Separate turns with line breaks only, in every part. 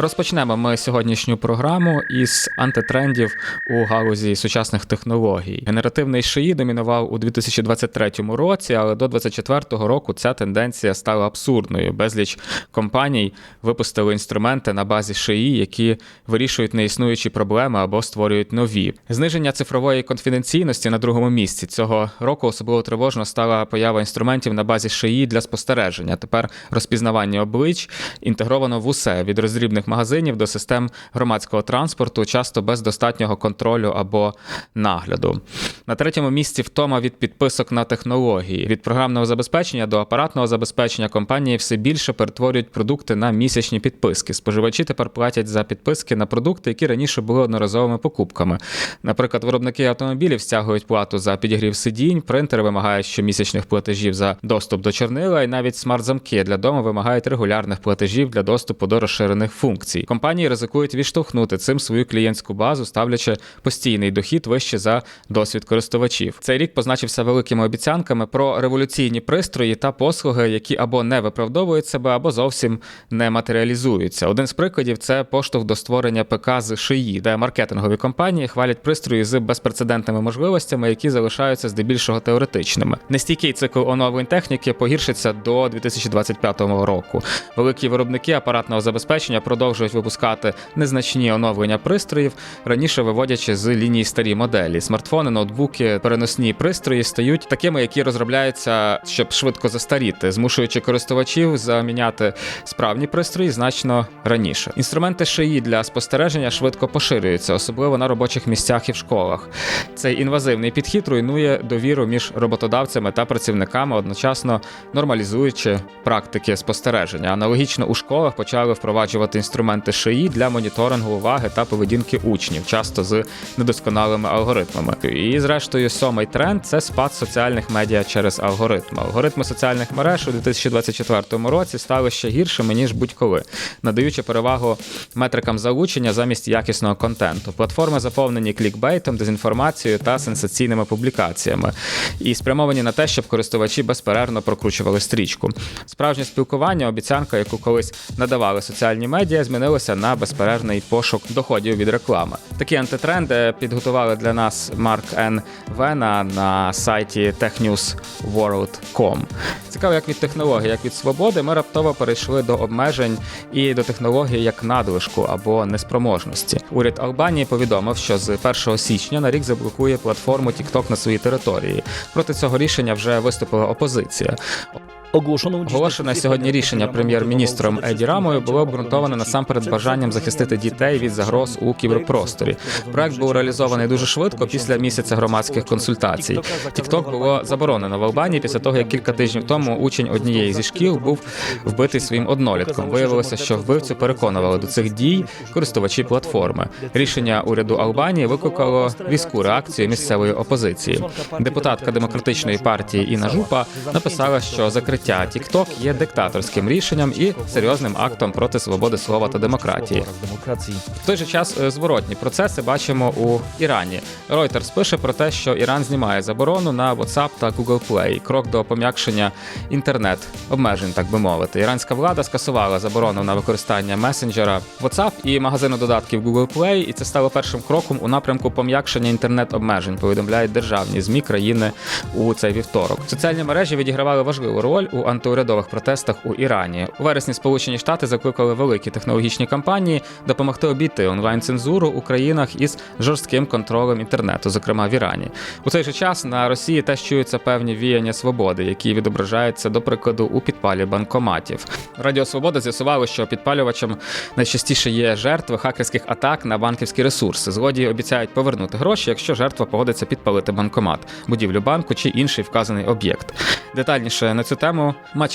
Розпочнемо ми сьогоднішню програму із антитрендів у галузі сучасних технологій. Генеративний шиї домінував у 2023 році, але до 2024 року ця тенденція стала абсурдною. Безліч компаній випустили інструменти на базі шиї, які вирішують неіснуючі проблеми або створюють нові. Зниження цифрової конфіденційності на другому місці цього року особливо тривожно стала поява інструментів на базі шиї для спостереження. Тепер розпізнавання облич інтегровано в усе від роздрібних магазинів до систем громадського транспорту, часто без достатнього контролю або нагляду. На третьому місці втома від підписок на технології. Від програмного забезпечення до апаратного забезпечення компанії все більше перетворюють продукти на місячні підписки. Споживачі тепер платять за підписки на продукти, які раніше були одноразовими покупками. Наприклад, виробники автомобілів стягують плату за підігрів сидінь, принтери вимагають щомісячних платежів за доступ до чорнила, і навіть смарт-замки для дому вимагають регулярних платежів для доступу до розширених функцій. Компанії ризикують відштовхнути цим свою клієнтську базу, ставлячи постійний дохід вище за досвід користувачів. Цей рік позначився великими обіцянками про революційні пристрої та послуги, які або не виправдовують себе, або зовсім не матеріалізуються. Один з прикладів це поштовх до створення ПК з шиї, де маркетингові компанії хвалять пристрої з безпрецедентними можливостями, які залишаються здебільшого теоретичними. Нестійкий цикл оновлень техніки погіршиться до 2025 року. Великі виробники апаратного забезпечення продовжують випускати незначні оновлення пристроїв, раніше виводячи з лінії старі моделі. Смартфони, ноутбуки, переносні пристрої стають такими, які розробляються, щоб швидко застаріти, змушуючи користувачів заміняти справні пристрої значно раніше. Інструменти шиї для спостереження швидко поширюються, особливо на робочих місцях і в школах. Цей інвазивний підхід руйнує довіру між роботодавцями та працівниками, одночасно нормалізуючи практики спостереження. Аналогічно у школах почали впроваджувати інструменти шиї для моніторингу уваги та поведінки учнів, часто з недосконалими алгоритмами. І, зрештою, сьомий тренд це спад соціальних медіа через алгоритми. Алгоритми соціальних мереж у 2024 році стали ще гіршими ніж будь-коли, надаючи перевагу метрикам залучення замість якісного контенту. Платформи заповнені клікбейтом, дезінформацією та сенсаційними публікаціями, і спрямовані на те, щоб користувачі безперервно прокручували стрічку. Справжнє спілкування, обіцянка, яку колись надавали соціальні медіа, змінилося на безперервний пошук доходів від реклами. Такі антитренди підготували для нас Марк Н. Вена на сайті technewsworld.com. Цікаво, як від технологій, як від свободи, ми раптово перейшли до обмежень і до технології як надлишку або неспроможності. Уряд Албанії повідомив, що з 1 січня на рік заблокує платформу TikTok на своїй території. Проти цього рішення вже виступила опозиція. Оголошене сьогодні рішення прем'єр-міністром Еді Рамою було обґрунтоване насамперед бажанням захистити дітей від загроз у кіберпросторі. Проект був реалізований дуже швидко після місяця громадських консультацій. TikTok було заборонено в Албанії після того, як кілька тижнів тому учень однієї зі шкіл був вбитий своїм однолітком. Виявилося, що вбивцю переконували до цих дій користувачі платформи. Рішення уряду Албанії викликало різку реакцію місцевої опозиції. Депутатка демократичної партії Іна Жупа написала, що закриття TikTok є диктаторським рішенням і серйозним актом проти свободи слова та демократії. В той же час е, зворотні процеси бачимо у Ірані. Reuters пише про те, що Іран знімає заборону на WhatsApp та Google Play, крок до пом'якшення інтернет обмежень, так би мовити. Іранська влада скасувала заборону на використання месенджера WhatsApp і магазину додатків Google Play, і це стало першим кроком у напрямку пом'якшення інтернет-обмежень. Повідомляють державні змі країни у цей вівторок. Соціальні мережі відігравали важливу роль у антиурядових протестах у Ірані. У вересні Сполучені Штати закликали великі технологічні компанії допомогти обійти онлайн-цензуру у країнах із жорстким контролем інтернету, зокрема в Ірані. У цей же час на Росії теж чуються певні віяння свободи, які відображаються до прикладу у підпалі банкоматів. Радіо Свобода з'ясувало, що підпалювачем найчастіше є жертви хакерських атак на банківські ресурси. Злодії обіцяють повернути гроші, якщо жертва погодиться підпалити банкомат, будівлю банку чи інший вказаний об'єкт. Детальніше на цю тему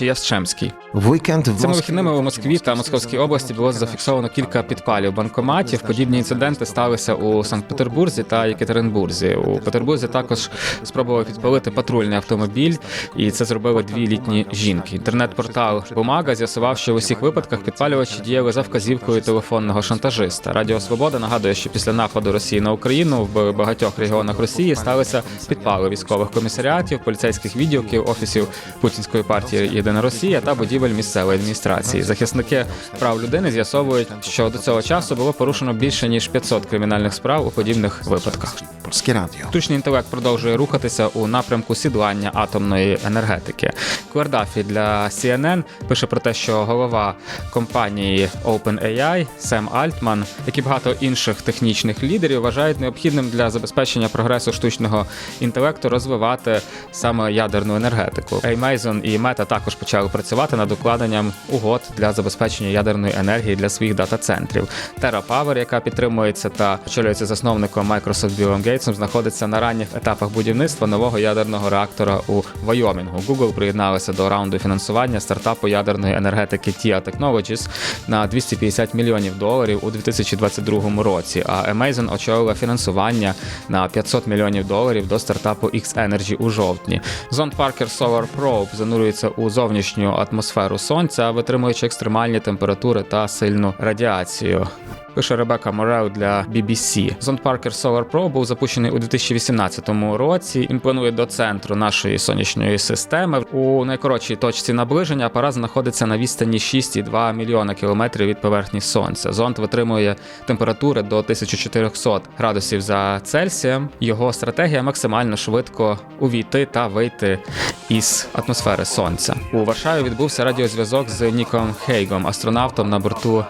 Ящемський.
Вікенд в
Цими вихідними у Москві та Московській області було зафіксовано кілька підпалів банкоматів. Подібні інциденти сталися у Санкт-Петербурзі та Єкатеринбурзі. У Петербурзі також спробували підпалити патрульний автомобіль, і це зробили дві літні жінки. Інтернет-портал Бумага з'ясував, що в усіх випадках підпалювачі діяли за вказівкою телефонного шантажиста. Радіо Свобода нагадує, що після нападу Росії на Україну в багатьох регіонах Росії сталися підпали військових комісаріатів, поліцейських відділків, офісів путінської партії партії Єдина Росія та будівель місцевої адміністрації. Захисники прав людини з'ясовують, що до цього часу було порушено більше ніж 500 кримінальних справ у подібних випадках. Штучний інтелект продовжує рухатися у напрямку сідлання атомної енергетики. Квердафі для CNN пише про те, що голова компанії OpenAI Сем Альтман, як і багато інших технічних лідерів, вважають необхідним для забезпечення прогресу штучного інтелекту розвивати саме ядерну енергетику. Amazon і Meta також почали працювати над укладенням угод для забезпечення ядерної енергії для своїх дата-центрів. TerraPower, яка підтримується та очолюється засновником Microsoft Білом Гейтсом, знаходиться на ранніх етапах будівництва нового ядерного реактора у Вайомінгу. Google приєдналася до раунду фінансування стартапу ядерної енергетики TIA Technologies на 250 мільйонів доларів у 2022 році. А Amazon очолила фінансування на 500 мільйонів доларів до стартапу X-Energy у жовтні. Зонд Parker Solar Probe занурюється у зовнішню атмосферу сонця, витримуючи екстремальні температури та сильну радіацію. Пише Ребека Морел для BBC. Зонд Parker Solar Pro був запущений у 2018 році. Він планує до центру нашої сонячної системи. У найкоротшій точці наближення апарат знаходиться на відстані 6,2 мільйона кілометрів від поверхні сонця. Зонд витримує температури до 1400 градусів за Цельсієм. Його стратегія максимально швидко увійти та вийти із атмосфери сонця. У Варшаві відбувся радіозв'язок з Ніком Хейгом, астронавтом на борту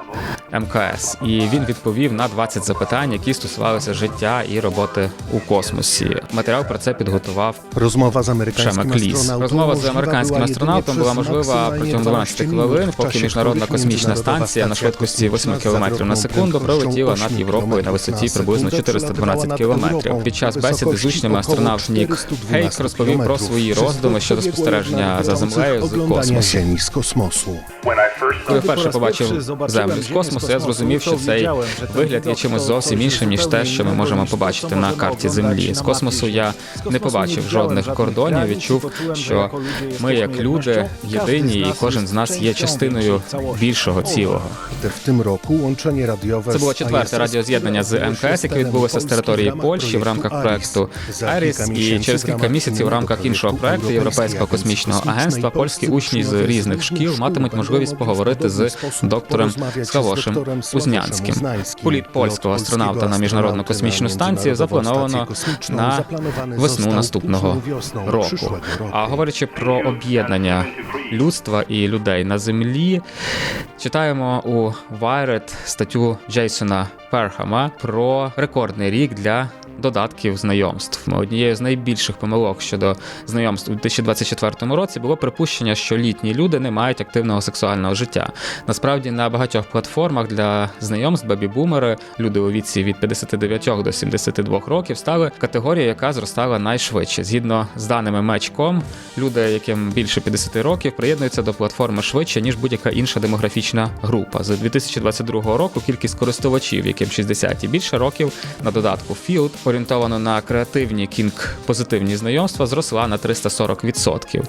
МКС, і він відповів на 20 запитань, які стосувалися життя і роботи у космосі. Матеріал про це підготував
z amerykańskim
Шема Кліс. Розмова з американським астронавтом була можлива протягом 12
12
хвилин, поки міжнародна космічна станція на швидкості 8
Kosmiczna
км на секунду пролетіла над Європою на висоті приблизно
sekundę
412
przelatywała nad
кілометрів. Під час бесіди з учнями астронавт Нік
412
Хейк розповів про свої роздуми щодо спостереження за землею з космосу. Коли вперше побачив землю з космосу, я зрозумів, що цей вигляд є чимось зовсім іншим ніж те, що ми можемо побачити на карті землі. З космосу я не побачив жодних кордонів. Відчув, що ми, як люди, єдині, і кожен з нас є частиною більшого цілого.
W tym roku łączenie radiowe
Це було четверте радіоз'єднання з МКС, яке відбулося з території Польщі в рамках проекту
kilka
і через кілька місяців в рамках іншого проекту Європейського космічного агентства польські учні з різних шкіл матимуть можливість поговорити з доктором Скавошем Узнянським. Політ польського астронавта на міжнародну космічну станцію заплановано на весну наступного року. А говорячи про об'єднання людства і людей на землі, читаємо у Wired статтю Джейсона Перхама про рекордний рік для додатків знайомств. Однією з найбільших помилок щодо знайомств у 2024 році було припущення, що літні люди не мають активного сексуального життя. Насправді на багатьох платформах для знайомств бебі-бумери, люди у віці від 59 до 72 років, стали категорією, яка зростала найшвидше. Згідно з даними Match.com, люди, яким більше 50 років, приєднуються до платформи швидше ніж будь-яка інша демографічна група. З 2022 року кількість користувачів, яким 60 і більше років, на додатку Field, орієнтовано на креативні кінг-позитивні знайомства, зросла на 340%.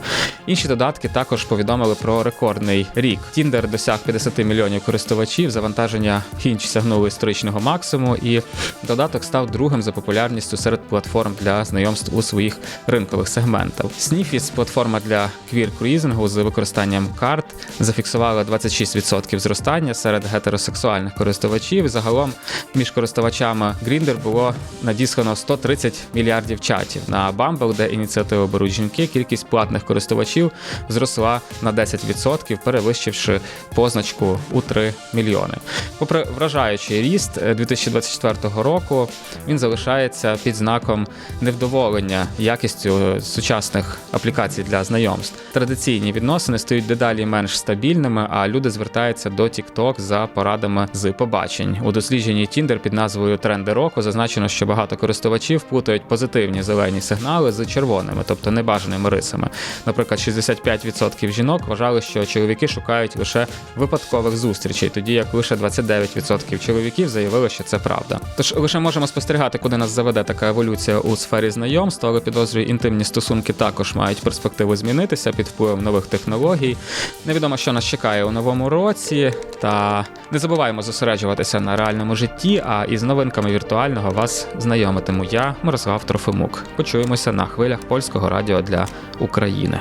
Інші додатки також повідомили про рекордний рік. Tinder досяг 50 мільйонів користувачів, завантаження Hinge сягнуло історичного максимуму, і додаток став другим за популярністю серед платформ для знайомств у своїх ринкових сегментах. Sniffis, платформа для квір-круїзингу з використанням карт, зафіксувала 26% зростання серед гетеросексуальних користувачів. Загалом між користувачами Grindr було надіслано 130 мільярдів чатів. На Bumble, де ініціативу беруть жінки, кількість платних користувачів зросла на 10%, перевищивши позначку у 3 мільйони. Попри вражаючий ріст е, 2024 року, він залишається під знаком невдоволення якістю сучасних аплікацій для знайомств. Традиційні відносини стають дедалі менш стабільними, а люди звертаються до TikTok за порадами з побачень. У дослідженні Tinder під назвою Тренди року зазначено, що багато користувачів плутають позитивні зелені сигнали з червоними, тобто небажаними рисами. Наприклад, 65% жінок вважали, що чоловіки шукають лише випадкових зустрічей, тоді як лише 29% чоловіків заявили, що це правда. Тож лише можемо спостерігати, куди нас заведе така еволюція у сфері знайомства, але підозрюю, інтимні стосунки також мають перспективу змінитися під впливом нових технологій. Невідомо, що нас чекає у новому році, та не забуваємо зосереджуватися на житті. А із новинками віртуального вас знайомитиму я, Мирослав Трофимук. Почуємося на хвилях польського радіо для України.